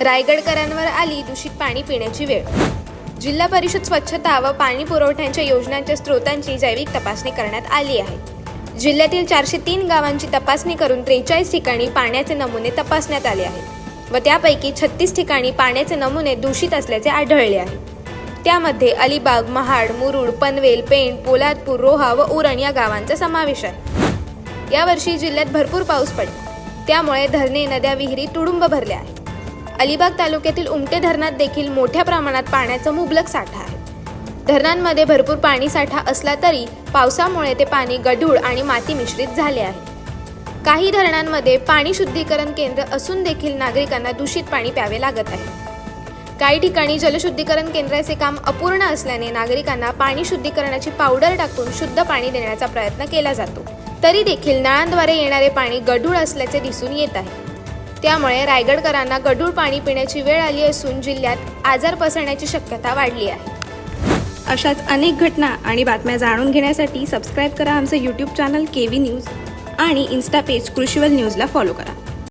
रायगडकरांवर आली दूषित पाणी पिण्याची वेळ. जिल्हा परिषद स्वच्छता व पाणी पुरवठ्यांच्या योजनांच्या स्रोतांची जैविक तपासणी करण्यात आली आहे. जिल्ह्यातील चारशे तीन गावांची तपासणी करून त्रेचाळीस ठिकाणी पाण्याचे नमुने तपासण्यात आले आहेत व त्यापैकी छत्तीस ठिकाणी पाण्याचे नमुने दूषित असल्याचे आढळले आहे. त्यामध्ये अलिबाग महाड मुरुड पनवेल पेण पोलादपूर रोहा व उरण या गावांचा समावेश आहे. यावर्षी जिल्ह्यात भरपूर पाऊस पडला. त्यामुळे धरणे नद्या विहिरी तुडुंब भरल्या आहेत. अलिबाग तालुक्यातील उमटे धरणात देखील मोठ्या प्रमाणात पाण्याचा मुबलक साठा आहे. धरणांमध्ये भरपूर पाणी साठा असला तरी पावसामुळे ते पाणी गढूळ आणि माती मिश्रित झाले आहे. काही धरणांमध्ये पाणी शुद्धीकरण केंद्र असून देखील नागरिकांना दूषित पाणी प्यावे लागत आहे. काही ठिकाणी जलशुद्धीकरण केंद्राचे काम अपूर्ण असल्याने नागरिकांना पाणी शुद्धीकरणाची पावडर टाकून शुद्ध पाणी देण्याचा प्रयत्न केला जातो. तरी देखील नळांद्वारे येणारे पाणी गढूळ असल्याचे दिसून येत आहे. त्यामुळे रायगडकरांना गढूळ पाणी पिण्याची वेळ आली असून जिल्ह्यात आजार पसरण्याची शक्यता वाढली आहे. अशाच अनेक घटना आणि बातम्या जाणून घेण्यासाठी सबस्क्राईब करा आमचं YouTube channel K V news आणि इन्स्टा पेज कृषीवल न्यूजला फॉलो करा.